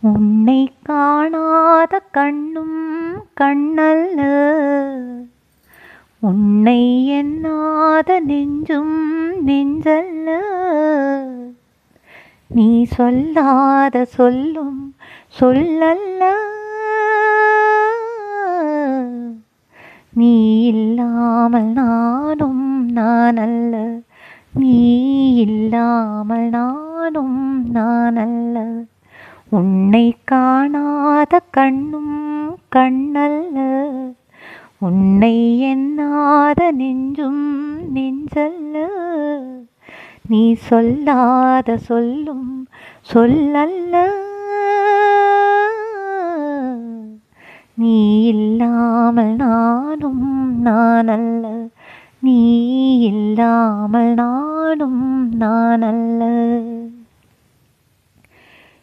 உன்னை காணாத கண்ணும் கண்ணல்ல. உன்னை எண்ணாத நெஞ்சும் நெஞ்சல்ல. நீ சொல்லாத சொல்லும் சொல்லல்ல. நீ இல்லாமல் நானும் நான் அல்ல நீ இல்லாமல் நானும் நான் அல்ல உன்னை காணாத கண்ணும் கண்ணல்ல உன்னை எண்ணாத நெஞ்சும் நெஞ்சல்ல. நீ சொல்லாத சொல்லும் சொல்லல்ல. நீ இல்லாமல் நானும் நானல்ல. நீ இல்லாமல் நானும் நானல்ல.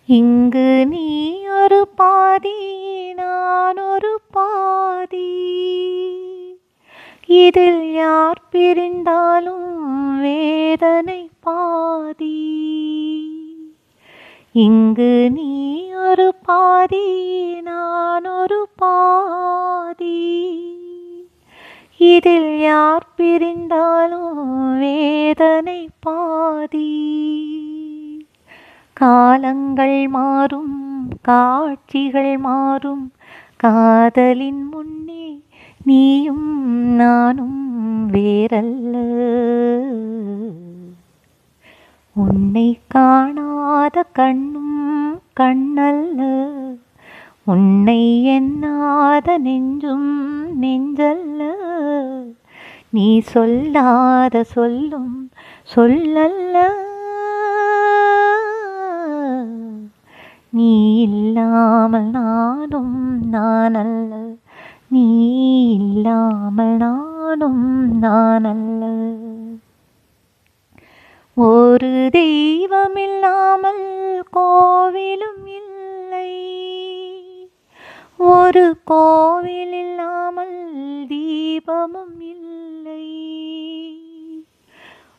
இங்கு நீ ஒரு பாதி நான் ஒரு பாதி. இதில் யார் பிரிந்தாலும் வேதனை பாதி. இங்கு நீ ஒரு பாதி நான் ஒரு பாதி. இதில் யார் பிரிந்தாலும் வேதனை பாதி. காலங்கள் மாறும் காட்சிகள் மாறும். காதலின் முன்னே நீயும் நானும் வேறல்ல. உன்னை காணாத கண்ணும் கண்ணல்ல. உன்னை எண்ணாத நெஞ்சும் நெஞ்சல்ல. நீ சொல்லாத சொல்லும் சொல்லல்ல. இல்லாமல் நானும் நான் அல்ல நீ இல்லாமல் நானும் நான் அல்ல ஒரு தெய்வம் இல்லாமல் கோவிலும் இல்லை. ஒரு கோவில் இல்லாமல் தீபமும் இல்லை.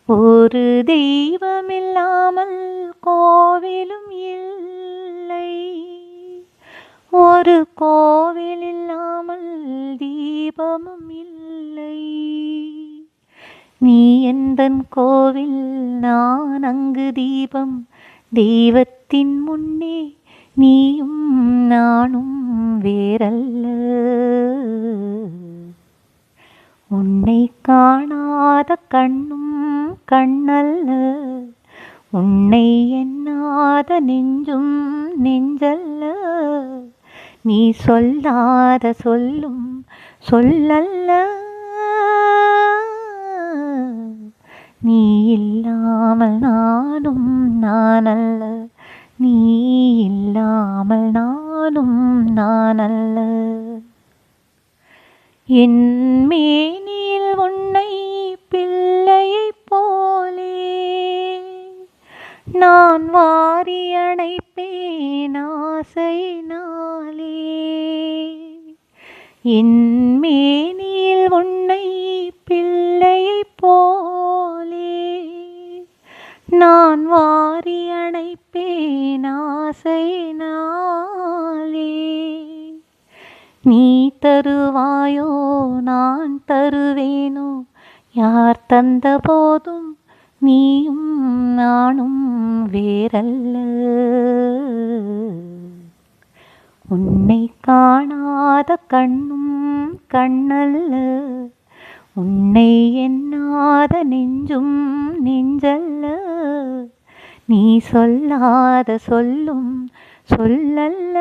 ஒரு தெய்வம் இல்லாமல் கோவிலும் இல்லை. ஒரு கோவில் இல்லாமல் தீபமும் இல்லை. நீ எந்தன் கோவில்? நான் அங்கு தீபம். தெய்வத்தின் முன்னே நீயும் நானும் வேறல்ல. உன்னை காணாத கண்ணும் கண்ணல்ல. உன்னை எண்ணாத நெஞ்சும் நெஞ்சல்ல. நீ சொல்லாத சொல்லும் சொல்லல்ல. நீ இல்லாமல் நானும் நானல்ல. நீ இல்லாமல் நானும் நானல்ல. என் மேனியில் உன்னை பிள்ளையைப் போலே. நான் வாரி அணைப்பேன் ஆசையினாலே. என் மேனியில் உன்னை பிள்ளையைப் போலே. நான் வாரி அணைப்பேன் ஆசைனாலே நீ தருவாயோ நான் தருவேனோ? யார் தந்த போதும் நீயும் நானும் வேறல்ல. உன்னை காணாத கண்ணும் கண்ணல்ல உன்னை எண்ணாத நெஞ்சும் நெஞ்சல்ல. நீ சொல்லாத சொல்லும் சொல்லல்ல.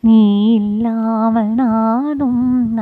நீ இல்லாமல் நானும்